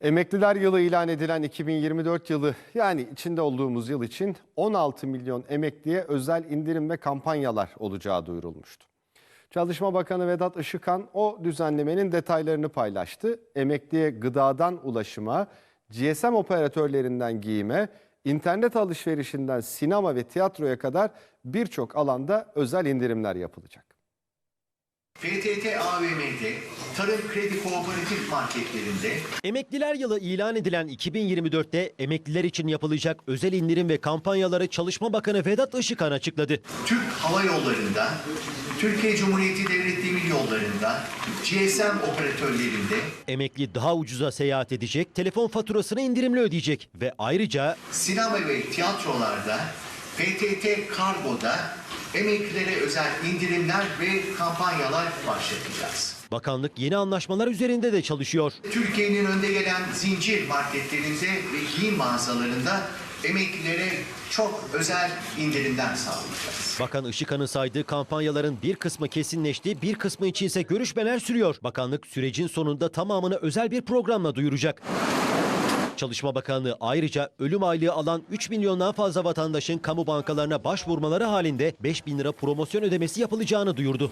Emekliler yılı ilan edilen 2024 yılı yani içinde olduğumuz yıl için 16 milyon emekliye özel indirim ve kampanyalar olacağı duyurulmuştu. Çalışma Bakanı Vedat Işıkhan o düzenlemenin detaylarını paylaştı. Emekliye gıdadan ulaşıma, GSM operatörlerinden giyime, internet alışverişinden sinema ve tiyatroya kadar birçok alanda özel indirimler yapılacak. PTT AVM'de, Tarım Kredi Kooperatif marketlerinde, Emekliler yılı ilan edilen 2024'te emekliler için yapılacak özel indirim ve kampanyaları Çalışma Bakanı Vedat Işıkhan açıkladı. Türk Hava Yolları'nda, Türkiye Cumhuriyeti Devlet Demir Yolları'nda, GSM operatörlerinde, Emekli daha ucuza seyahat edecek, telefon faturasını indirimli ödeyecek ve ayrıca sinema ve tiyatrolarda, PTT Kargo'da emeklilere özel indirimler ve kampanyalar başlatacağız. bakanlık yeni anlaşmalar üzerinde de çalışıyor. Türkiye'nin önde gelen zincir marketlerinde ve giyim mağazalarında emeklilere çok özel indirimler sağlayacağız. Bakan Işıkhan'ın saydığı kampanyaların bir kısmı kesinleşti, bir kısmı için ise görüşmeler sürüyor. Bakanlık sürecin sonunda tamamını özel bir programla duyuracak. Çalışma Bakanlığı ayrıca ölüm aylığı alan 3 milyondan fazla vatandaşın kamu bankalarına başvurmaları halinde 5 bin lira promosyon ödemesi yapılacağını duyurdu.